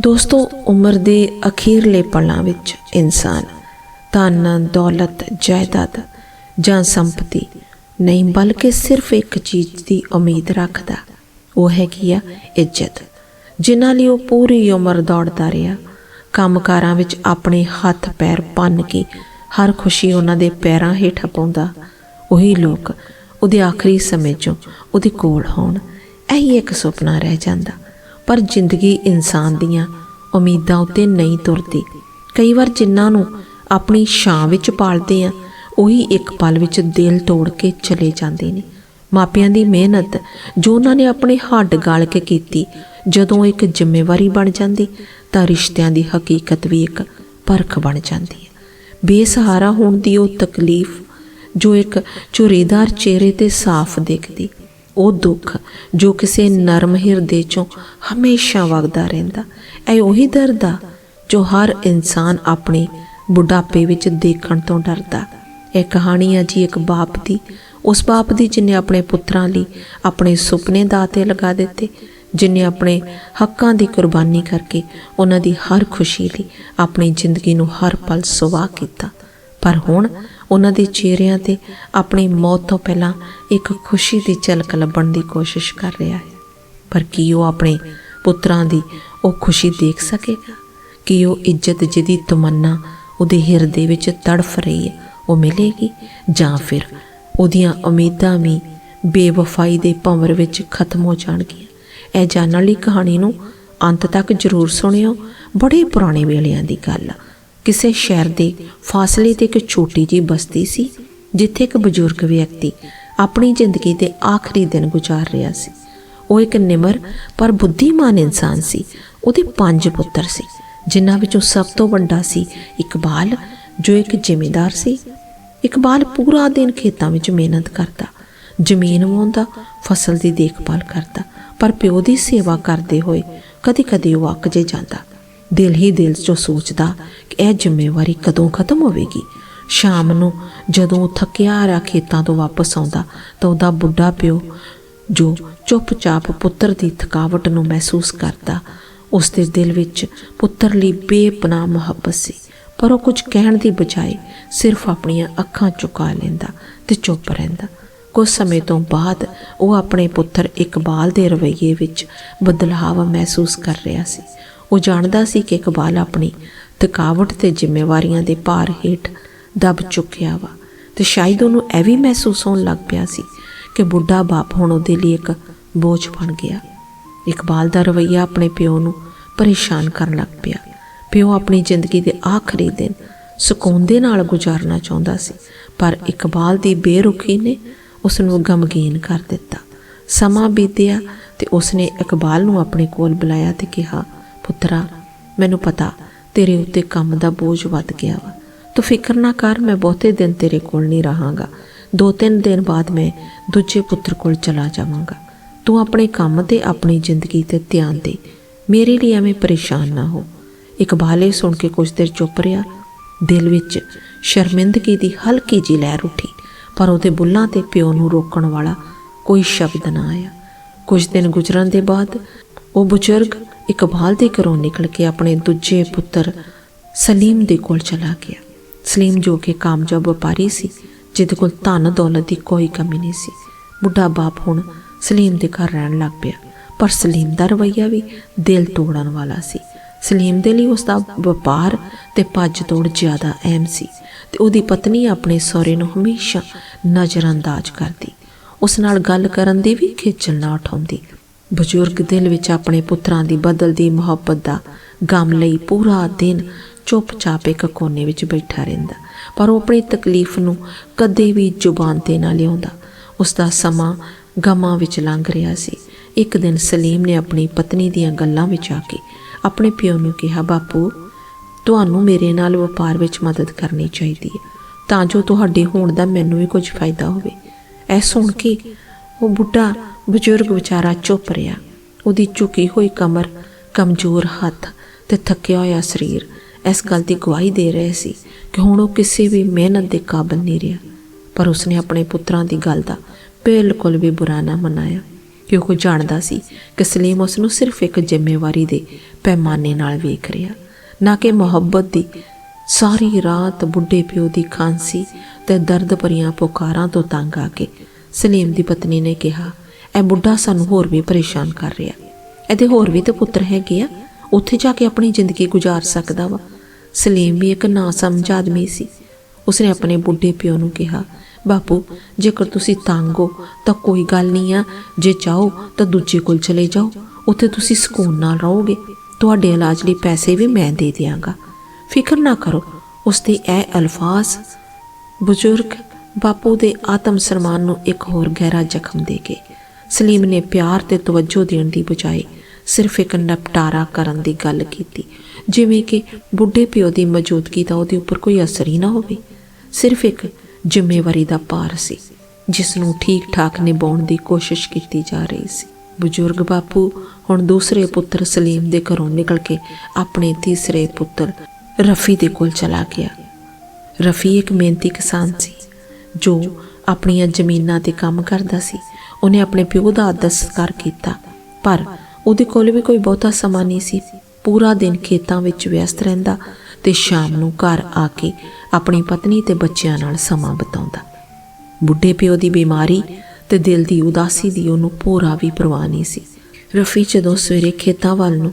ਦੋਸਤੋ, ਉਮਰ ਦੇ ਅਖੀਰਲੇ ਪਲਾਂ ਵਿੱਚ ਇਨਸਾਨ ਧਨ ਦੌਲਤ, ਜਾਇਦਾਦ ਜਾਂ ਸੰਪਤੀ ਨਹੀਂ, ਬਲਕਿ ਸਿਰਫ ਇੱਕ ਚੀਜ਼ ਦੀ ਉਮੀਦ ਰੱਖਦਾ। ਉਹ ਹੈ ਕੀ ਆ ਇੱਜ਼ਤ, ਜਿਨ੍ਹਾਂ ਲਈ ਉਹ ਪੂਰੀ ਉਮਰ ਦੌੜਦਾ ਰਿਹਾ। ਕੰਮਕਾਰਾਂ ਵਿੱਚ ਆਪਣੇ ਹੱਥ ਪੈਰ ਪੰਨ ਕੇ ਹਰ ਖੁਸ਼ੀ ਉਹਨਾਂ ਦੇ ਪੈਰਾਂ ਹੇਠ ਪਾਉਂਦਾ। ਉਹੀ ਲੋਕ ਉਹਦੇ ਆਖਰੀ ਸਮੇਂ 'ਚੋਂ ਉਹਦੇ ਕੋਲ ਹੋਣ। ਇਹੀ ਇੱਕ ਸੁਪਨਾ ਰਹਿ ਜਾਂਦਾ। ਪਰ ਜ਼ਿੰਦਗੀ ਇਨਸਾਨ ਦੀਆਂ ਉਮੀਦਾਂ ਉੱਤੇ ਨਹੀਂ ਤੁਰਦੀ। ਕਈ ਵਾਰ ਜਿਨ੍ਹਾਂ ਨੂੰ ਆਪਣੀ ਛਾਂ ਵਿੱਚ ਪਾਲਦੇ ਆ, ਉਹੀ ਇੱਕ ਪਲ ਵਿੱਚ ਦਿਲ ਤੋੜ ਕੇ ਚਲੇ ਜਾਂਦੇ ਨੇ। ਮਾਪਿਆਂ ਦੀ ਮਿਹਨਤ, ਜੋ ਉਹਨਾਂ ਨੇ ਆਪਣੇ ਹੱਡ ਗਾਲ ਕੇ ਕੀਤੀ, ਜਦੋਂ ਇੱਕ ਜ਼ਿੰਮੇਵਾਰੀ ਬਣ ਜਾਂਦੀ, ਤਾਂ ਰਿਸ਼ਤਿਆਂ ਦੀ ਹਕੀਕਤ ਵੀ ਇੱਕ ਪਰਖ ਬਣ ਜਾਂਦੀ ਹੈ। ਬੇਸਹਾਰਾ ਹੋਣ ਦੀ ਉਹ ਤਕਲੀਫ, ਜੋ ਇੱਕ ਚੁਰੀਦਾਰ ਚਿਹਰੇ ਤੇ ਸਾਫ਼ ਦਿਖਦੀ ਉਹ ਦੁੱਖ ਜੋ ਕਿਸੇ ਨਰਮ ਹਿਰਦੇ ਚੋਂ ਹਮੇਸ਼ਾ ਵਗਦਾ ਰਹਿੰਦਾ। ਇਹ ਉਹੀ ਦਰਦ ਆ ਜੋ ਹਰ ਇਨਸਾਨ ਆਪਣੇ ਬੁਢਾਪੇ ਵਿੱਚ ਦੇਖਣ ਤੋਂ ਡਰਦਾ। ਇਹ ਕਹਾਣੀ ਆ ਜੀ ਇੱਕ ਬਾਪ ਦੀ। ਉਸ ਬਾਪ ਦੀ ਜਿਨੇ ਆਪਣੇ ਪੁੱਤਰਾਂ ਲਈ ਆਪਣੇ ਸੁਪਨੇ ਦਾਤੇ ਲਗਾ ਦਿੱਤੇ, ਜਿਨੇ ਆਪਣੇ ਹੱਕਾਂ ਦੀ ਕੁਰਬਾਨੀ ਕਰਕੇ ਉਹਨਾਂ ਦੀ ਹਰ ਖੁਸ਼ੀ ਲਈ ਆਪਣੀ ਜ਼ਿੰਦਗੀ ਨੂੰ ਹਰ ਪਲ ਸੁਆਹ ਕੀਤਾ। ਪਰ ਹੁਣ ਉਹਨਾਂ ਦੇ ਚਿਹਰਿਆਂ ਤੇ ਆਪਣੀ ਮੌਤ ਤੋਂ ਪਹਿਲਾਂ ਇੱਕ ਖੁਸ਼ੀ ਦੀ ਝਲਕ ਲੱਭਣ ਦੀ ਕੋਸ਼ਿਸ਼ ਕਰ ਰਿਹਾ ਹੈ। ਪਰ ਕੀ ਉਹ ਆਪਣੇ ਪੁੱਤਰਾਂ ਦੀ ਉਹ ਖੁਸ਼ੀ ਦੇਖ ਸਕੇਗਾ? ਕਿ ਉਹ ਇੱਜ਼ਤ ਜਿਹਦੀ ਤਮੰਨਾ ਉਹਦੇ ਹਿਰਦੇ ਵਿੱਚ ਤੜਫ ਰਹੀ ਹੈ, ਉਹ ਮਿਲੇਗੀ? ਜਾਂ ਫਿਰ ਉਹਦੀਆਂ ਉਮੀਦਾਂ ਵੀ ਬੇਵਫਾਈ ਦੇ ਭੰਵਰ ਵਿੱਚ ਖਤਮ ਹੋ ਜਾਣਗੀਆਂ? ਇਹ ਜਾਣਨ ਲਈ ਕਹਾਣੀ ਨੂੰ ਅੰਤ ਤੱਕ ਜ਼ਰੂਰ ਸੁਣਿਓ। ਬੜੇ ਪੁਰਾਣੇ ਵੇਲਿਆਂ ਦੀ ਗੱਲ ਆ। ਕਿਸੇ ਸ਼ਹਿਰ ਦੇ ਫਾਸਲੇ ਤੇ ਇੱਕ ਛੋਟੀ ਜੀ ਬਸਤੀ ਸੀ, ਜਿੱਥੇ ਇੱਕ ਬਜ਼ੁਰਗ ਵਿਅਕਤੀ ਆਪਣੀ ਜ਼ਿੰਦਗੀ ਦੇ ਆਖਰੀ ਦਿਨ ਗੁਜ਼ਾਰ ਰਿਹਾ ਸੀ। ਉਹ ਇੱਕ ਨਿਮਰ ਪਰ ਬੁੱਧੀਮਾਨ ਇਨਸਾਨ ਸੀ। ਉਹਦੇ ਪੰਜ ਪੁੱਤਰ ਸੀ, ਜਿਨ੍ਹਾਂ ਵਿੱਚੋਂ ਸਭ ਤੋਂ ਵੱਡਾ ਸੀ ਇਕਬਾਲ, ਜੋ ਇੱਕ ਜ਼ਿਮੀਂਦਾਰ ਸੀ। ਇਕਬਾਲ ਪੂਰਾ ਦਿਨ ਖੇਤਾਂ ਵਿੱਚ ਮਿਹਨਤ ਕਰਦਾ, ਜ਼ਮੀਨ ਵਾਹੁੰਦਾ, ਫਸਲ ਦੀ ਦੇਖਭਾਲ ਕਰਦਾ, ਪਰ ਪਿਓ ਦੀ ਸੇਵਾ ਕਰਦੇ ਹੋਏ ਕਦੇ ਕਦੇ ਉਹ ਅੱਕ ਜੇ ਜਾਂਦਾ। ਦਿਲ ਹੀ ਦਿਲ 'ਚੋਂ ਸੋਚਦਾ ਕਿ ਇਹ ਜ਼ਿੰਮੇਵਾਰੀ ਕਦੋਂ ਖਤਮ ਹੋਵੇਗੀ। ਸ਼ਾਮ ਨੂੰ ਜਦੋਂ ਉਹ ਥੱਕਿਆ ਆ ਖੇਤਾਂ ਤੋਂ ਵਾਪਸ ਆਉਂਦਾ ਤਾਂ ਉਹਦਾ ਬੁੱਢਾ ਪਿਓ, ਜੋ ਚੁੱਪਚਾਪ ਪੁੱਤਰ ਦੀ ਥਕਾਵਟ ਨੂੰ ਮਹਿਸੂਸ ਕਰਦਾ ਉਸ ਦੇ ਦਿਲ ਵਿੱਚ ਪੁੱਤਰ ਲਈ ਬੇਪਨਾਹ ਮੁਹੱਬਤ ਸੀ। ਪਰ ਉਹ ਕੁਝ ਕਹਿਣ ਦੀ ਬਜਾਏ ਸਿਰਫ ਆਪਣੀਆਂ ਅੱਖਾਂ ਚੁਕਾ ਲੈਂਦਾ ਤੇ ਚੁੱਪ ਰਹਿੰਦਾ। ਕੁਝ ਸਮੇਂ ਤੋਂ ਬਾਅਦ ਉਹ ਆਪਣੇ ਪੁੱਤਰ ਇਕਬਾਲ ਦੇ ਰਵੱਈਏ ਵਿੱਚ ਬਦਲਾਅ ਮਹਿਸੂਸ ਕਰ ਰਿਹਾ ਸੀ। ਉਹ ਜਾਣਦਾ ਸੀ ਕਿ ਇਕਬਾਲ ਆਪਣੀ ਥਕਾਵਟ ਤੇ ਜ਼ਿੰਮੇਵਾਰੀਆਂ ਦੇ ਭਾਰ ਹੇਠ ਦਬ ਚੁੱਕਿਆ ਵਾ ਤੇ ਸ਼ਾਇਦ ਉਹਨੂੰ ਇਹ ਵੀ ਮਹਿਸੂਸ ਹੋਣ ਲੱਗ ਪਿਆ ਸੀ ਕਿ ਬੁੱਢਾ ਬਾਪ ਹੁਣ ਉਹਦੇ ਲਈ ਇੱਕ ਬੋਝ ਬਣ ਗਿਆ। ਇਕਬਾਲ ਦਾ ਰਵੱਈਆ ਆਪਣੇ ਪਿਓ ਨੂੰ ਪਰੇਸ਼ਾਨ ਕਰਨ ਲੱਗ ਪਿਆ। ਪਿਓ ਆਪਣੀ ਜ਼ਿੰਦਗੀ ਦੇ ਆਖਰੀ ਦਿਨ ਸਕੂਨ ਦੇ ਨਾਲ ਗੁਜ਼ਾਰਨਾ ਚਾਹੁੰਦਾ ਸੀ, ਪਰ ਇਕਬਾਲ ਦੀ ਬੇਰੁਖੀ ਨੇ ਉਸ ਨੂੰ ਗਮਗੀਨ ਕਰ ਦਿੱਤਾ। ਸਮਾਂ ਬੀਤਿਆ ਤੇ ਉਸਨੇ ਇਕਬਾਲ ਨੂੰ ਆਪਣੇ ਕੋਲ ਬੁਲਾਇਆ ਤੇ ਕਿਹਾ ਪੁੱਤਰਾ, ਮੈਨੂੰ ਪਤਾ ਤੇਰੇ ਉੱਤੇ ਕੰਮ ਦਾ ਬੋਝ ਵੱਧ ਗਿਆ ਵਾ। ਤੂੰ ਫਿਕਰ ਨਾ ਕਰ, ਮੈਂ ਬਹੁਤੇ ਦਿਨ ਤੇਰੇ ਕੋਲ ਨਹੀਂ ਰਹਾਂਗਾ। ਦੋ ਤਿੰਨ ਦਿਨ ਬਾਅਦ ਮੈਂ ਦੂਜੇ ਪੁੱਤਰ ਕੋਲ ਚਲਾ ਜਾਵਾਂਗਾ। ਤੂੰ ਆਪਣੇ ਕੰਮ ਤੇ ਆਪਣੀ ਜ਼ਿੰਦਗੀ ਤੇ ਧਿਆਨ ਦੇ। ਮੇਰੇ ਲਈ ਐਵੇਂ ਪਰੇਸ਼ਾਨ ਨਾ ਹੋ। ਇਕਬਾਲ ਇਹ ਸੁਣ ਕੇ ਕੁਝ ਦੇਰ ਚੁੱਪ ਰਿਹਾ। ਦਿਲ ਵਿੱਚ ਸ਼ਰਮਿੰਦਗੀ ਦੀ ਹਲਕੀ ਜਿਹੀ ਲਹਿਰ ਉੱਠੀ, ਪਰ ਉਹਦੇ ਬੁੱਲਾਂ ਤੇ ਪਿਓ ਨੂੰ ਰੋਕਣ ਵਾਲਾ ਕੋਈ ਸ਼ਬਦ ਨਾ ਆਇਆ। ਕੁਝ ਦਿਨ ਗੁਜ਼ਰਨ ਦੇ ਬਾਅਦ ਉਹ ਬਜ਼ੁਰਗ ਇਕਬਾਲ ਦੇ ਘਰੋਂ ਨਿਕਲ ਕੇ ਆਪਣੇ ਦੂਜੇ ਪੁੱਤਰ ਸਲੀਮ ਦੇ ਕੋਲ ਚਲਾ ਗਿਆ। ਸਲੀਮ ਜੋ ਕਿ ਕਾਮਯਾਬ ਵਪਾਰੀ ਸੀ, ਜਿਹਦੇ ਕੋਲ ਧਨ ਦੌਲਤ ਦੀ ਕੋਈ ਕਮੀ ਨਹੀਂ ਸੀ। ਬੁੱਢਾ ਬਾਪ ਹੁਣ ਸਲੀਮ ਦੇ ਘਰ ਰਹਿਣ ਲੱਗ ਪਿਆ। ਪਰ ਸਲੀਮ ਦਾ ਰਵੱਈਆ ਵੀ ਦਿਲ ਤੋੜਨ ਵਾਲਾ ਸੀ। ਸਲੀਮ ਦੇ ਲਈ ਉਸ ਦਾ ਵਪਾਰ ਤੇ ਭੱਜ ਤੋੜ ਜ਼ਿਆਦਾ ਅਹਿਮ ਸੀ ਤੇ ਉਹਦੀ ਪਤਨੀ ਆਪਣੇ ਸਹੁਰੇ ਨੂੰ ਹਮੇਸ਼ਾ ਨਜ਼ਰਅੰਦਾਜ਼ ਕਰਦੀ। ਉਸ ਨਾਲ ਗੱਲ ਕਰਨ ਦੀ ਵੀ ਖੇਚਲ ਨਾ ਉਠਾਉਂਦੀ। ਬਜ਼ੁਰਗ ਦਿਲ ਵਿੱਚ ਆਪਣੇ ਪੁੱਤਰਾਂ ਦੀ ਬਦਲਦੀ ਮੁਹੱਬਤ ਦਾ ਗਮ ਲਈ ਪੂਰਾ ਦਿਨ ਚੁੱਪਚਾਪ ਇੱਕ ਕੋਨੇ ਵਿੱਚ ਬੈਠਾ ਰਹਿੰਦਾ। ਪਰ ਉਹ ਆਪਣੀ ਤਕਲੀਫ ਨੂੰ ਕਦੇ ਵੀ ਜ਼ੁਬਾਨ ਤੇ ਨਾ ਲਿਆਉਂਦਾ। ਉਸ ਦਾ ਸਮਾਂ ਗਮਾਂ ਵਿੱਚ ਲੰਘ ਰਿਹਾ ਸੀ। ਇੱਕ ਦਿਨ ਸਲੀਮ ਨੇ ਆਪਣੀ ਪਤਨੀ ਦੀਆਂ ਗੱਲਾਂ ਵਿੱਚ ਆ ਕੇ ਆਪਣੇ ਪਿਓ ਨੂੰ ਕਿਹਾ, ਬਾਪੂ, ਤੁਹਾਨੂੰ ਮੇਰੇ ਨਾਲ ਵਪਾਰ ਵਿੱਚ ਮਦਦ ਕਰਨੀ ਚਾਹੀਦੀ ਹੈ। ਤਾਂ ਜੋ ਤੁਹਾਡੇ ਹੋਣ ਦਾ ਮੈਨੂੰ ਵੀ ਕੁਝ ਫਾਇਦਾ ਹੋਵੇ। ਇਹ ਸੁਣ ਕੇ ਉਹ ਬੁੱਢਾ ਬਜ਼ੁਰਗ ਵਿਚਾਰਾ ਚੁੱਪ ਰਿਹਾ। ਉਹਦੀ ਝੁਕੀ ਹੋਈ ਕਮਰ, ਕਮਜ਼ੋਰ ਹੱਥ ਤੇ ਥੱਕਿਆ ਹੋਇਆ ਸਰੀਰ ਇਸ ਗੱਲ ਦੀ ਗਵਾਹੀ ਦੇ ਰਹੇ ਸੀ ਕਿ ਹੁਣ ਉਹ ਕਿਸੇ ਵੀ ਮਿਹਨਤ ਦੇ ਕਾਬਿਲ ਨਹੀਂ ਰਿਹਾ। ਪਰ ਉਸਨੇ ਆਪਣੇ ਪੁੱਤਰਾਂ ਦੀ ਗੱਲ ਦਾ ਬਿਲਕੁਲ ਵੀ ਬੁਰਾ ਨਾ ਮਨਾਇਆ। ਕਿਉਂਕਿ ਉਹ ਜਾਣਦਾ ਸੀ ਕਿ ਸਲੀਮ ਉਸ ਨੂੰ ਸਿਰਫ ਇੱਕ ਜ਼ਿੰਮੇਵਾਰੀ ਦੇ ਪੈਮਾਨੇ ਨਾਲ ਵੇਖ ਰਿਹਾ। ਨਾ ਕਿ ਮੁਹੱਬਤ ਦੀ ਸਾਰੀ ਰਾਤ ਬੁੱਢੇ ਪਿਓ ਦੀ ਖਾਂਸੀ ਤੇ ਦਰਦ ਭਰੀਆਂ ਪੁਕਾਰਾਂ ਤੋਂ ਤੰਗ ਆ ਕੇ। ਸਲੀਮ ਦੀ ਪਤਨੀ ਨੇ ਕਿਹਾ ਇਹ ਬੁੱਢਾ ਸਾਨੂੰ ਹੋਰ ਵੀ ਪਰੇਸ਼ਾਨ ਕਰ ਰਿਹਾ ਇਹਦੇ ਹੋਰ ਵੀ ਤਾਂ ਪੁੱਤਰ ਹੈਗੇ ਆ। ਉੱਥੇ ਜਾ ਕੇ ਆਪਣੀ ਜ਼ਿੰਦਗੀ ਗੁਜ਼ਾਰ ਸਕਦਾ ਵਾ। ਸਲੀਮ ਵੀ ਇੱਕ ਨਾ ਸਮਝ ਆਦਮੀ ਸੀ। ਉਸਨੇ ਆਪਣੇ ਬੁੱਢੇ ਪਿਓ ਨੂੰ ਕਿਹਾ, ਬਾਪੂ, ਜੇਕਰ ਤੁਸੀਂ ਤੰਗ ਹੋ, ਤਾਂ ਕੋਈ ਗੱਲ ਨਹੀਂ ਆ। ਜੇ ਚਾਹੋ, ਤਾਂ ਦੂਜੇ ਕੋਲ ਚਲੇ ਜਾਓ। ਉੱਥੇ ਤੁਸੀਂ ਸਕੂਨ ਨਾਲ ਰਹੋਗੇ। ਤੁਹਾਡੇ ਇਲਾਜ ਲਈ ਪੈਸੇ ਵੀ ਮੈਂ ਦੇ ਦਿਆਂਗਾ। ਫਿਕਰ ਨਾ ਕਰੋ ਉਸ ਦੇ ਇਹ ਅਲਫਾਜ਼ ਬਜ਼ੁਰਗ ਬਾਪੂ ਦੇ ਆਤਮ ਸਨਮਾਨ ਨੂੰ ਇੱਕ ਹੋਰ ਗਹਿਰਾ ਜ਼ਖਮ ਦੇ ਗਏ। ਸਲੀਮ ਨੇ ਪਿਆਰ ਤੇ ਤਵੱਜੋ ਦੇਣ ਦੀ ਬਜਾਏ ਸਿਰਫ ਇੱਕ ਨਿਪਟਾਰਾ ਕਰਨ ਦੀ ਗੱਲ ਕੀਤੀ। ਜਿਵੇਂ ਕਿ ਬੁੱਢੇ ਪਿਓ ਦੀ ਮੌਜੂਦਗੀ ਦਾ ਉਹਦੇ ਉੱਪਰ ਕੋਈ ਅਸਰ ਹੀ ਨਾ ਹੋਵੇ। ਸਿਰਫ ਇੱਕ ਜ਼ਿੰਮੇਵਾਰੀ ਦਾ ਭਾਰ ਸੀ, ਜਿਸ ਨੂੰ ਠੀਕ ਠਾਕ ਨਿਭਾਉਣ ਦੀ ਕੋਸ਼ਿਸ਼ ਕੀਤੀ ਜਾ ਰਹੀ ਸੀ। ਬਜ਼ੁਰਗ ਬਾਪੂ, ਹੁਣ ਦੂਸਰੇ ਪੁੱਤਰ ਸਲੀਮ ਦੇ ਘਰੋਂ ਨਿਕਲ ਕੇ ਆਪਣੇ ਤੀਸਰੇ ਪੁੱਤਰ ਰਫੀ ਦੇ ਕੋਲ ਚਲਾ ਗਿਆ। ਰਫੀ ਇੱਕ ਮਿਹਨਤੀ ਕਿਸਾਨ ਸੀ, ਜੋ ਆਪਣੀਆਂ ਜ਼ਮੀਨਾਂ ਤੇ ਕੰਮ ਕਰਦਾ ਸੀ। ਉਹਨੇ ਆਪਣੇ ਪਿਓ ਦਾ ਆਦਰ ਸਤਿਕਾਰ ਕੀਤਾ। ਪਰ ਉਹਦੇ ਕੋਲ ਵੀ ਕੋਈ ਬਹੁਤਾ ਸਮਾਂ ਨਹੀਂ ਸੀ। ਪੂਰਾ ਦਿਨ ਖੇਤਾਂ ਵਿੱਚ ਵਿਅਸਤ ਰਹਿੰਦਾ ਤੇ ਸ਼ਾਮ ਨੂੰ ਘਰ ਆ ਕੇ ਆਪਣੀ ਪਤਨੀ ਤੇ ਬੱਚਿਆਂ ਨਾਲ ਸਮਾਂ ਬਿਤਾਉਂਦਾ। ਬੁੱਢੇ ਪਿਓ ਦੀ ਬਿਮਾਰੀ ਤੇ ਦਿਲ ਦੀ ਉਦਾਸੀ ਦੀ ਉਹਨੂੰ ਪੂਰਾ ਵੀ ਪਰਵਾਹ ਨਹੀਂ ਸੀ। ਰਫੀ ਜਦੋਂ ਸਵੇਰੇ ਖੇਤਾਂ ਵੱਲ ਨੂੰ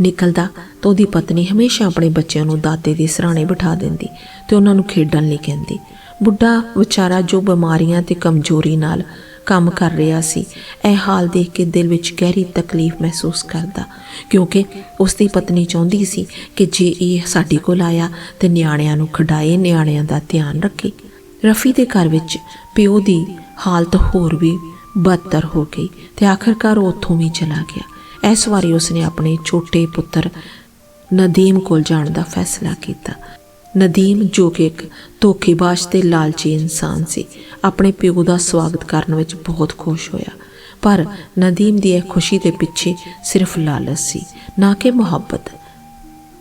ਨਿਕਲਦਾ ਤਾਂ ਉਹਦੀ ਪਤਨੀ ਹਮੇਸ਼ਾ ਆਪਣੇ ਬੱਚਿਆਂ ਨੂੰ ਦਾਦੇ ਦੇ ਸਰਾਣੇ ਬਿਠਾ ਦਿੰਦੀ ਤੇ ਉਹਨਾਂ ਨੂੰ ਖੇਡਣ ਲਈ ਕਹਿੰਦੀ, ਬੁੱਢਾ, ਵਿਚਾਰਾ ਜੋ ਬਿਮਾਰੀਆਂ ਤੇ ਕਮਜ਼ੋਰੀ ਨਾਲ ਕੰਮ ਕਰ ਰਿਹਾ ਸੀ। ਇਹ ਹਾਲ ਦੇਖ ਕੇ ਦਿਲ ਵਿੱਚ ਗਹਿਰੀ ਤਕਲੀਫ ਮਹਿਸੂਸ ਕਰਦਾ, ਕਿਉਂਕਿ ਉਸ ਦੀ ਪਤਨੀ ਚਾਹੁੰਦੀ ਸੀ ਕਿ ਜੇ ਇਹ ਸਾਡੇ ਕੋਲ ਆਇਆ ਤੇ ਨਿਆਣਿਆਂ ਨੂੰ ਖਿਡਾਏ, ਨਿਆਣਿਆਂ ਦਾ ਧਿਆਨ ਰੱਖੇ। ਰਫੀ ਦੇ ਘਰ ਵਿੱਚ ਪਿਓ ਦੀ ਹਾਲਤ ਹੋਰ ਵੀ ਬਦਤਰ ਹੋ ਗਈ ਤੇ ਆਖਰਕਾਰ ਉਹ ਉੱਥੋਂ ਵੀ ਚਲਾ ਗਿਆ। ਇਸ ਵਾਰੀ ਉਸਨੇ ਆਪਣੇ ਛੋਟੇ ਪੁੱਤਰ ਨਦੀਮ ਕੋਲ ਜਾਣ ਦਾ ਫੈਸਲਾ ਕੀਤਾ। ਨਦੀਮ ਜੋ ਕਿ ਇੱਕ ਧੋਖੇਬਾਜ਼ ਤੇ ਲਾਲਚੀ ਇਨਸਾਨ ਸੀ, ਆਪਣੇ ਪਿਓ ਦਾ ਸਵਾਗਤ ਕਰਨ ਵਿੱਚ ਬਹੁਤ ਖੁਸ਼ ਹੋਇਆ। ਪਰ ਨਦੀਮ ਦੀ ਇਹ ਖੁਸ਼ੀ ਦੇ ਪਿੱਛੇ ਸਿਰਫ ਲਾਲਚ ਸੀ, ਨਾ ਕਿ ਮੁਹੱਬਤ।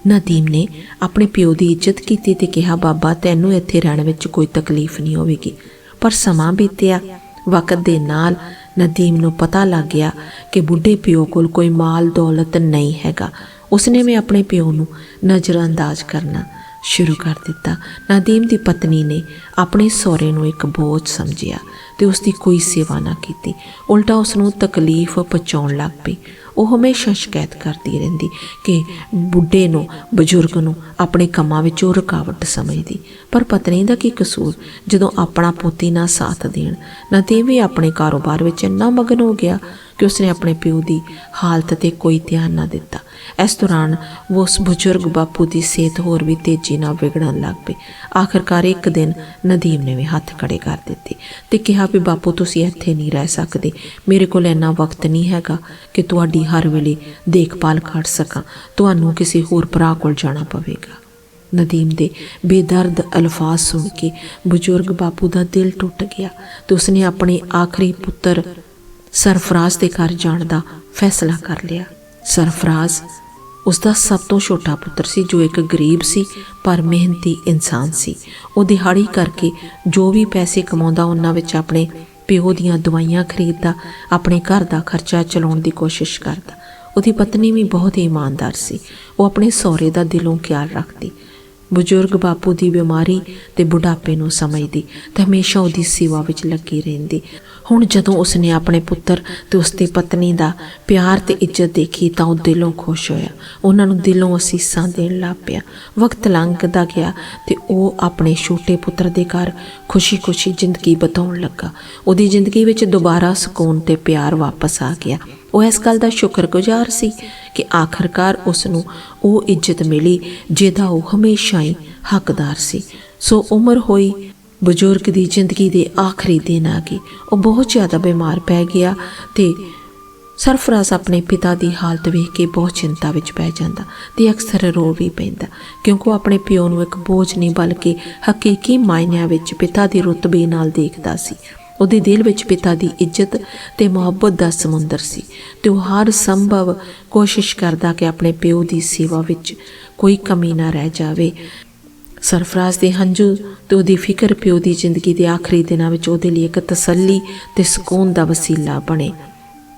ਨਦੀਮ ਨੇ ਆਪਣੇ ਪਿਓ ਦੀ ਇੱਜ਼ਤ ਕੀਤੀ ਤੇ ਕਿਹਾ, ਬਾਬਾ, ਤੈਨੂੰ ਇੱਥੇ ਰਹਿਣ ਵਿੱਚ ਕੋਈ ਤਕਲੀਫ ਨਹੀਂ ਹੋਵੇਗੀ। ਪਰ ਸਮਾਂ ਬੀਤਿਆ। ਵਕਤ ਦੇ ਨਾਲ ਨਦੀਮ ਨੂੰ ਪਤਾ ਲੱਗ ਗਿਆ ਕਿ ਬੁੱਢੇ ਪਿਓ ਕੋਲ ਕੋਈ ਮਾਲ ਦੌਲਤ ਨਹੀਂ ਹੈਗਾ। ਉਸਨੇ ਵੀ ਆਪਣੇ ਪਿਓ ਨੂੰ ਨਜ਼ਰਅੰਦਾਜ਼ ਕਰਨਾ ਸ਼ੁਰੂ ਕਰ ਦਿੱਤਾ। ਨਦੀਮ ਦੀ ਪਤਨੀ ਨੇ ਆਪਣੇ ਸਹੁਰੇ ਨੂੰ ਇੱਕ ਬੋਝ ਸਮਝਿਆ ਤੇ ਉਸ ਦੀ ਕੋਈ ਸੇਵਾ ਨਾ ਕੀਤੀ। ਉਲਟਾ ਉਸ ਨੂੰ ਤਕਲੀਫ ਪਹੁੰਚਾਉਣ ਲੱਗ ਪਈ। ਉਹ ਹਮੇਸ਼ਾ ਸ਼ਿਕਾਇਤ ਕਰਦੀ ਰਹਿੰਦੀ ਕਿ ਬੁੱਢੇ ਨੂੰ, ਬਜ਼ੁਰਗ ਨੂੰ ਆਪਣੇ ਕੰਮਾਂ ਵਿੱਚ ਉਹ ਰੁਕਾਵਟ ਸਮਝਦੀ। ਪਰ ਪਤਨੀ ਦਾ ਕੀ ਕਸੂਰ? ਜਦੋਂ ਆਪਣਾ ਪੋਤੀ ਨਾ ਸਾਥ ਦੇਣ, ਨਦੀਮ ਵੀ ਆਪਣੇ ਕਾਰੋਬਾਰ ਵਿੱਚ ਇੰਨਾ ਮਗਨ ਹੋ ਗਿਆ ਕਿ ਉਸਨੇ ਆਪਣੇ ਪਿਓ ਦੀ ਹਾਲਤ ਤੇ ਕੋਈ ਧਿਆਨ ਨਾ ਦਿੱਤਾ। ਇਸ ਦੌਰਾਨ ਉਸ ਬਜ਼ੁਰਗ ਬਾਪੂ ਦੀ ਸਿਹਤ ਹੋਰ ਵੀ ਤੇਜ਼ੀ ਨਾਲ ਵਿਗੜਨ ਲੱਗ ਪਈ ਆਖਰਕਾਰ ਇੱਕ ਦਿਨ ਨਦੀਮ ਨੇ ਵੀ ਹੱਥ ਖੜੇ ਕਰ ਦਿੱਤੇ ਤੇ ਕਿਹਾ ਵੀ, ਬਾਪੂ, ਤੁਸੀਂ ਇੱਥੇ ਨਹੀਂ ਰਹਿ ਸਕਦੇ। ਮੇਰੇ ਕੋਲ ਇੰਨਾ ਵਕਤ ਨਹੀਂ ਹੈਗਾ ਕਿ ਤੁਹਾਡੀ ਹਰ ਵੇਲੇ ਦੇਖਭਾਲ ਕਰ ਸਕਾਂ। ਤੁਹਾਨੂੰ ਕਿਸੇ ਹੋਰ ਭਰਾ ਕੋਲ ਜਾਣਾ ਪਵੇਗਾ। ਨਦੀਮ ਦੇ ਬੇਦਰਦ ਅਲਫਾਜ਼ ਸੁਣ ਕੇ ਬਜ਼ੁਰਗ ਬਾਪੂ ਦਾ ਦਿਲ ਟੁੱਟ ਗਿਆ ਤੇ ਉਸਨੇ ਆਪਣੇ ਆਖਰੀ ਪੁੱਤਰ ਸਰਫਰਾਜ਼ ਦੇ ਘਰ ਜਾਣ ਦਾ ਫੈਸਲਾ ਕਰ ਲਿਆ। ਸਰਫਰਾਜ਼ ਉਸ ਦਾ ਸਭ ਤੋਂ ਛੋਟਾ ਪੁੱਤਰ ਸੀ, ਜੋ ਇੱਕ ਗਰੀਬ ਸੀ, ਪਰ ਮਿਹਨਤੀ ਇਨਸਾਨ ਸੀ। ਉਹ ਦਿਹਾੜੀ ਕਰਕੇ ਜੋ ਵੀ ਪੈਸੇ ਕਮਾਉਂਦਾ, ਉਹਨਾਂ ਵਿੱਚ ਆਪਣੇ ਪਿਓ ਦੀਆਂ ਦਵਾਈਆਂ ਖਰੀਦਦਾ, ਆਪਣੇ ਘਰ ਦਾ ਖਰਚਾ ਚਲਾਉਣ ਦੀ ਕੋਸ਼ਿਸ਼ ਕਰਦਾ। ਉਹਦੀ ਪਤਨੀ ਵੀ ਬਹੁਤ ਹੀ ਇਮਾਨਦਾਰ ਸੀ। ਉਹ ਆਪਣੇ ਸਹੁਰੇ ਦਾ ਦਿਲੋਂ ਖਿਆਲ ਰੱਖਦੀ। ਬਜ਼ੁਰਗ ਬਾਪੂ ਦੀ ਬਿਮਾਰੀ ਤੇ ਬੁਢਾਪੇ ਨੂੰ ਸਮਝਦੀ ਤੇ ਹਮੇਸ਼ਾ ਉਹਦੀ ਸੇਵਾ ਵਿੱਚ ਲੱਗੀ ਰਹਿੰਦੀ। ਹੁਣ ਜਦੋਂ ਉਸਨੇ ਆਪਣੇ ਪੁੱਤਰ ਤੇ ਉਸਦੀ ਪਤਨੀ ਦਾ ਪਿਆਰ ਤੇ ਇੱਜ਼ਤ ਦੇਖੀ ਤਾਂ ਉਹ ਦਿਲੋਂ ਖੁਸ਼ ਹੋਇਆ। ਉਹਨਾਂ ਨੂੰ ਦਿਲੋਂ ਅਸੀਸਾਂ ਦੇਣ ਲੱਗ ਪਿਆ। ਵਕਤ ਲੰਘਦਾ ਗਿਆ ਤੇ ਉਹ ਆਪਣੇ ਛੋਟੇ ਪੁੱਤਰ ਦੇ ਘਰ ਖੁਸ਼ੀ-ਖੁਸ਼ੀ ਜ਼ਿੰਦਗੀ ਬਤਾਉਣ ਲੱਗਾ। ਉਹਦੀ ਜ਼ਿੰਦਗੀ ਵਿੱਚ ਦੁਬਾਰਾ ਸਕੂਨ ਤੇ ਪਿਆਰ ਵਾਪਸ ਆ ਗਿਆ। ਉਹ ਇਸ ਗੱਲ ਦਾ ਸ਼ੁਕਰਗੁਜ਼ਾਰ ਸੀ ਕਿ ਆਖਰਕਾਰ ਉਸ ਨੂੰ ਉਹ ਇੱਜ਼ਤ ਮਿਲੀ, ਜਿਹਦਾ ਉਹ ਹਮੇਸ਼ਾ ਹੀ ਹੱਕਦਾਰ ਸੀ। ਸੋ ਉਮਰ ਹੋਈ ਬਜ਼ੁਰਗ ਦੀ ਜ਼ਿੰਦਗੀ ਦੇ ਆਖਰੀ ਦਿਨ ਆ ਗਏ। ਉਹ ਬਹੁਤ ਜ਼ਿਆਦਾ ਬਿਮਾਰ ਪੈ ਗਿਆ ਤੇ ਸਰਫਰਾਜ਼ ਆਪਣੇ ਪਿਤਾ ਦੀ ਹਾਲਤ ਵੇਖ ਕੇ ਬਹੁਤ ਚਿੰਤਾ ਵਿੱਚ ਪੈ ਜਾਂਦਾ ਤੇ ਅਕਸਰ ਰੋ ਵੀ ਪੈਂਦਾ, ਕਿਉਂਕਿ ਉਹ ਆਪਣੇ ਪਿਓ ਨੂੰ ਇੱਕ ਬੋਝ ਨਹੀਂ, ਬਲਕਿ ਹਕੀਕੀ ਮਾਇਨਿਆਂ ਵਿੱਚ ਪਿਤਾ ਦੀ ਰੁਤਬੇ ਨਾਲ ਦੇਖਦਾ ਸੀ। ਉਹਦੇ ਦਿਲ ਵਿੱਚ ਪਿਤਾ ਦੀ ਇੱਜ਼ਤ ਤੇ ਮੁਹੱਬਤ ਦਾ ਸਮੁੰਦਰ ਸੀ ਤੇ ਉਹ ਹਰ ਸੰਭਵ ਕੋਸ਼ਿਸ਼ ਕਰਦਾ ਕਿ ਆਪਣੇ ਪਿਓ ਦੀ ਸੇਵਾ ਵਿੱਚ ਕੋਈ ਕਮੀ ਨਾ ਰਹਿ ਜਾਵੇ। ਸਰਫਰਾਜ਼ ਦੇ ਹੰਝੂ ਤੇ ਉਹਦੀ ਫਿਕਰ ਪਿਓ ਦੀ ਜ਼ਿੰਦਗੀ ਦੇ ਆਖਰੀ ਦਿਨਾਂ ਵਿੱਚ ਉਹਦੇ ਲਈ ਇੱਕ ਤਸੱਲੀ ਤੇ ਸਕੂਨ ਦਾ ਵਸੀਲਾ ਬਣੇ।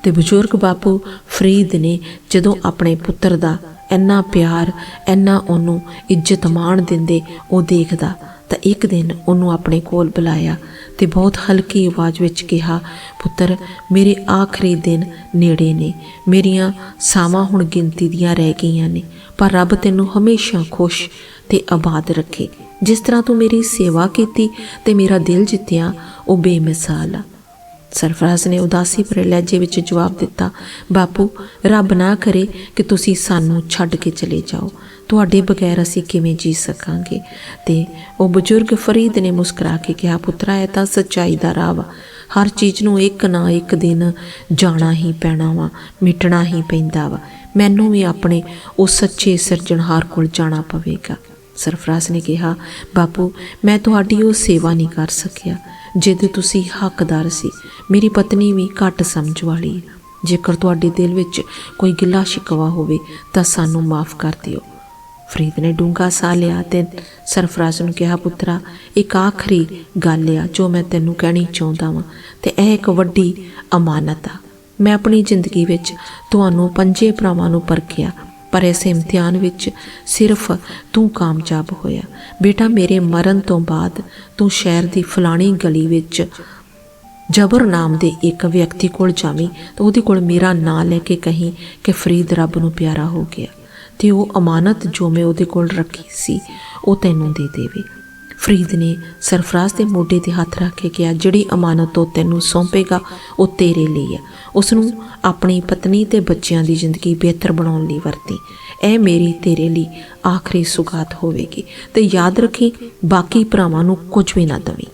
ਤੇ ਬਜ਼ੁਰਗ ਬਾਪੂ ਫਰੀਦ ਨੇ ਜਦੋਂ ਆਪਣੇ ਪੁੱਤਰ ਦਾ ਇੰਨਾ ਪਿਆਰ, ਇੰਨਾ ਉਹਨੂੰ ਇੱਜ਼ਤ ਮਾਣ ਦਿੰਦੇ ਉਹ ਦੇਖਦਾ ਤਾਂ ਇੱਕ ਦਿਨ ਉਹਨੂੰ ਆਪਣੇ ਕੋਲ ਬੁਲਾਇਆ ਤੇ ਬਹੁਤ ਹਲਕੀ ਆਵਾਜ਼ ਵਿੱਚ ਕਿਹਾ, ਪੁੱਤਰ, ਮੇਰੇ ਆਖਰੀ ਦਿਨ ਨੇੜੇ ਨੇ। ਮੇਰੀਆਂ ਸਾਵਾਂ ਹੁਣ ਗਿਣਤੀ ਦੀਆਂ ਰਹਿ ਗਈਆਂ ਨੇ, ਪਰ ਰੱਬ ਤੈਨੂੰ ਹਮੇਸ਼ਾ ਖੁਸ਼ ਤੇ ਆਬਾਦ ਰੱਖੇ। ਜਿਸ ਤਰ੍ਹਾਂ ਤੂੰ ਮੇਰੀ ਸੇਵਾ ਕੀਤੀ ਤੇ ਮੇਰਾ ਦਿਲ ਜਿੱਤਿਆ, ਉਹ ਬੇਮਿਸਾਲ ਆ। ਸਰਫਰਾਜ਼ ਨੇ ਉਦਾਸੀ ਭਰੇ ਲਹਿਜੇ ਵਿੱਚ ਜਵਾਬ ਦਿੱਤਾ, ਬਾਪੂ, ਰੱਬ ਨਾ ਕਰੇ ਕਿ ਤੁਸੀਂ ਸਾਨੂੰ ਛੱਡ ਕੇ ਚਲੇ ਜਾਓ। ਤੁਹਾਡੇ ਬਗੈਰ ਅਸੀਂ ਕਿਵੇਂ ਜੀ ਸਕਾਂਗੇ? ਤੇ ਉਹ ਬਜ਼ੁਰਗ ਫਰੀਦ ਨੇ ਮੁਸਕਰਾ ਕੇ ਕਿਹਾ, ਪੁੱਤਰਾ, ਇਹ ਤਾਂ ਸੱਚਾਈ ਦਾ ਰਾਹ ਵਾ। ਹਰ ਚੀਜ਼ ਨੂੰ ਇੱਕ ਨਾ ਇੱਕ ਦਿਨ ਜਾਣਾ ਹੀ ਪੈਣਾ ਵਾ, ਮਿਟਣਾ ਹੀ ਪੈਂਦਾ ਵਾ। ਮੈਨੂੰ ਵੀ ਆਪਣੇ ਉਹ ਸੱਚੇ ਸਿਰਜਣਹਾਰ ਕੋਲ ਜਾਣਾ ਪਵੇਗਾ। ਸਰਫਰਾਜ਼ ਨੇ ਕਿਹਾ, ਬਾਪੂ, ਮੈਂ ਤੁਹਾਡੀ ਉਹ ਸੇਵਾ ਨਹੀਂ ਕਰ ਸਕਿਆ ਜਿਹਦੇ ਤੁਸੀਂ ਹੱਕਦਾਰ ਸੀ। ਮੇਰੀ ਪਤਨੀ ਵੀ ਘੱਟ ਸਮਝ ਵਾਲੀ ਹੈ। ਜੇਕਰ ਤੁਹਾਡੇ ਦਿਲ ਵਿੱਚ ਕੋਈ ਗਿਲਾ ਸ਼ਿਕਵਾ ਹੋਵੇ, ਤਾਂ ਸਾਨੂੰ ਮਾਫ ਕਰ ਦਿਓ। ਫਰੀਦ ਨੇ ਡੂੰਘਾ ਸਾਹ ਲਿਆ ਤੇ ਸਰਫਰਾਜ਼ ਨੂੰ ਕਿਹਾ, ਪੁੱਤਰਾ, ਇੱਕ ਆਖਰੀ ਗੱਲ ਆ ਜੋ ਮੈਂ ਤੈਨੂੰ ਕਹਿਣੀ ਚਾਹੁੰਦਾ ਵਾਂ ਤੇ ਇਹ ਇੱਕ ਵੱਡੀ ਅਮਾਨਤ ਆ। ਮੈਂ ਆਪਣੀ ਜ਼ਿੰਦਗੀ ਵਿੱਚ ਤੁਹਾਨੂੰ ਪੰਜੇ ਭਰਾਵਾਂ ਨੂੰ ਪਰਖਿਆ, ਪਰ ਇਸ ਇਮਤਿਹਾਨ ਵਿੱਚ ਸਿਰਫ ਤੂੰ ਕਾਮਯਾਬ ਹੋਇਆ। ਬੇਟਾ, ਮੇਰੇ ਮਰਨ ਤੋਂ ਬਾਅਦ ਤੂੰ ਸ਼ਹਿਰ ਦੀ ਫਲਾਣੀ ਗਲੀ ਵਿੱਚ ਜਬਰ ਨਾਮ ਦੇ ਇੱਕ ਵਿਅਕਤੀ ਕੋਲ ਜਾਵੀਂ ਤਾਂ ਉਹਦੇ ਕੋਲ ਮੇਰਾ ਨਾਂ ਲੈ ਕੇ ਕਹੀਂ ਕਿ ਫਰੀਦ ਰੱਬ ਨੂੰ ਪਿਆਰਾ ਹੋ ਗਿਆ। ਤੇ ਉਹ ਅਮਾਨਤ ਜੋ ਮੈਂ ਉਹਦੇ ਕੋਲ ਰੱਖੀ ਸੀ, ਉਹ ਤੈਨੂੰ ਦੇ ਦੇਵੇ। ਫਰੀਦ ਨੇ ਸਰਫਰਾਜ਼ ਦੇ ਮੋਢੇ ਤੇ ਹੱਥ ਰੱਖ ਕੇ ਕਿਹਾ, ਜਿਹੜੀ ਅਮਾਨਤ ਉਹ ਤੈਨੂੰ ਸੌਂਪੇਗਾ, ਉਹ ਤੇਰੇ ਲਈ ਹੈ। ਉਸ ਨੂੰ ਆਪਣੀ ਪਤਨੀ ਤੇ ਬੱਚਿਆਂ ਦੀ ਜ਼ਿੰਦਗੀ ਬਿਹਤਰ ਬਣਾਉਣ ਲਈ ਵਰਤੀ। ਇਹ ਮੇਰੀ ਤੇਰੇ ਲਈ ਆਖਰੀ ਸੁਗਾਤ ਹੋਵੇਗੀ ਤੇ ਯਾਦ ਰੱਖੀ, ਬਾਕੀ ਭਰਾਵਾਂ ਨੂੰ ਕੁਝ ਵੀ ਨਾ ਦਵੀਂ।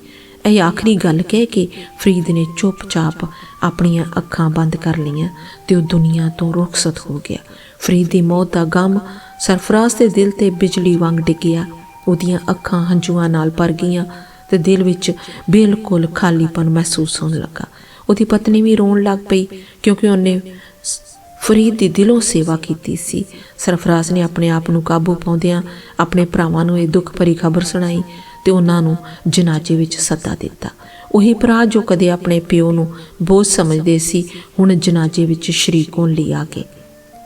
ਇਹ ਆਖਰੀ ਗੱਲ ਕਹਿ ਕੇ ਫਰੀਦ ਨੇ ਚੁੱਪਚਾਪ ਆਪਣੀਆਂ ਅੱਖਾਂ ਬੰਦ ਕਰ ਲਈਆਂ ਤੇ ਉਹ ਦੁਨੀਆ ਤੋਂ ਰੁਖਸਤ ਹੋ ਗਿਆ। ਫਰੀਦ ਦੀ ਮੌਤ ਦਾ ਗਮ ਸਰਫਰਾਜ਼ ਦੇ ਦਿਲ ਤੇ ਬਿਜਲੀ ਵਾਂਗ ਡਿੱਗਿਆ। ਉਹਦੀਆਂ ਅੱਖਾਂ ਹੰਝੂਆਂ ਨਾਲ ਭਰ ਗਈਆਂ ਤੇ ਦਿਲ ਵਿੱਚ ਬਿਲਕੁਲ ਖਾਲੀਪਨ ਮਹਿਸੂਸ ਹੋਣ ਲੱਗਾ। ਉਹਦੀ ਪਤਨੀ ਵੀ ਰੋਣ ਲੱਗ ਪਈ ਕਿਉਂਕਿ ਉਹਨੇ ਫਰੀਦ ਦੀ ਦਿਲੋਂ ਸੇਵਾ ਕੀਤੀ ਸੀ। ਸਰਫਰਾਜ਼ ਨੇ ਆਪਣੇ ਆਪ ਨੂੰ ਕਾਬੂ ਪਾਉਂਦਿਆਂ ਆਪਣੇ ਭਰਾਵਾਂ ਨੂੰ ਇਹ ਦੁੱਖ ਭਰੀ ਖਬਰ ਸੁਣਾਈ ਤੇ ਉਹਨਾਂ ਨੂੰ ਜਨਾਜ਼ੇ ਵਿੱਚ ਸੱਦਾ ਦਿੱਤਾ। ਉਹੀ ਭਰਾ ਜੋ ਕਦੇ ਆਪਣੇ ਪਿਓ ਨੂੰ ਬੋਝ ਸਮਝਦੇ ਸੀ, ਹੁਣ ਜਨਾਜ਼ੇ ਵਿੱਚ ਸ਼ਰੀਕ ਹੋਣ ਲਈ ਆ ਗਏ।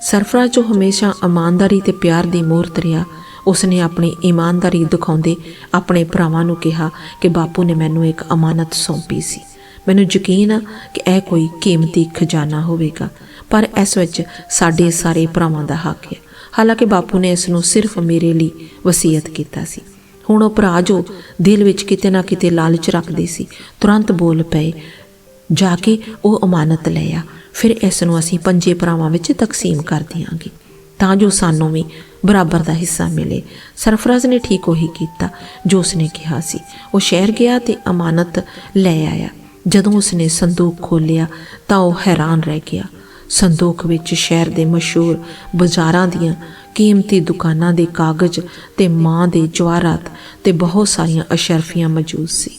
ਸਰਫਰਾ ਜੋ ਹਮੇਸ਼ਾ ਇਮਾਨਦਾਰੀ ਤੇ ਪਿਆਰ ਦੀ ਮੂਰਤ ਰਿਹਾ, ਉਸਨੇ ਆਪਣੀ ਇਮਾਨਦਾਰੀ ਦਿਖਾਉਂਦੇ ਆਪਣੇ ਭਰਾਵਾਂ ਨੂੰ ਕਿਹਾ ਕਿ ਬਾਪੂ ਨੇ ਮੈਨੂੰ ਇੱਕ ਅਮਾਨਤ ਸੌਂਪੀ ਸੀ। ਮੈਨੂੰ ਯਕੀਨ ਆ ਕਿ ਇਹ ਕੋਈ ਕੀਮਤੀ ਖਜ਼ਾਨਾ ਹੋਵੇਗਾ, ਪਰ ਇਸ ਵਿੱਚ ਸਾਡੇ ਸਾਰੇ ਭਰਾਵਾਂ ਦਾ ਹੱਕ ਹੈ। ਹਾਲਾਂਕਿ ਬਾਪੂ ਨੇ ਇਸ ਨੂੰ ਸਿਰਫ ਮੇਰੇ ਲਈ ਵਸੀਅਤ ਕੀਤਾ ਸੀ। ਹੁਣ ਉਹ ਭਰਾ ਜੋ ਦਿਲ ਵਿੱਚ ਕਿਤੇ ਨਾ ਕਿਤੇ ਲਾਲਚ ਰੱਖਦੇ ਸੀ, ਤੁਰੰਤ ਬੋਲ ਪਏ, ਜਾ ਕੇ ਉਹ ਅਮਾਨਤ ਲੈ ਆ। ਫਿਰ ਇਸ ਨੂੰ ਅਸੀਂ ਪੰਜੇ ਭਰਾਵਾਂ ਵਿੱਚ ਤਕਸੀਮ ਕਰ ਦਿਆਂਗੇ ਤਾਂ ਜੋ ਸਾਨੂੰ ਵੀ ਬਰਾਬਰ ਦਾ ਹਿੱਸਾ ਮਿਲੇ। ਸਰਫਰਾਜ਼ ਨੇ ਠੀਕ ਉਹੀ ਕੀਤਾ ਜੋ ਉਸਨੇ ਕਿਹਾ ਸੀ। ਉਹ ਸ਼ਹਿਰ ਗਿਆ ਤੇ ਅਮਾਨਤ ਲੈ ਆਇਆ। ਜਦੋਂ ਉਸਨੇ ਸੰਦੂਕ ਖੋਲ੍ਹਿਆ ਤਾਂ ਉਹ ਹੈਰਾਨ ਰਹਿ ਗਿਆ। ਸੰਦੂਕ ਵਿੱਚ ਸ਼ਹਿਰ ਦੇ ਮਸ਼ਹੂਰ ਬਾਜ਼ਾਰਾਂ ਦੀਆਂ ਕੀਮਤੀ ਦੁਕਾਨਾਂ ਦੇ ਕਾਗਜ਼ ਤੇ ਮਾਂ ਦੇ ਜਵਾਹਰਾਤ ਤੇ ਬਹੁਤ ਸਾਰੀਆਂ ਅਸ਼ਰਫੀਆਂ ਮੌਜੂਦ ਸੀ।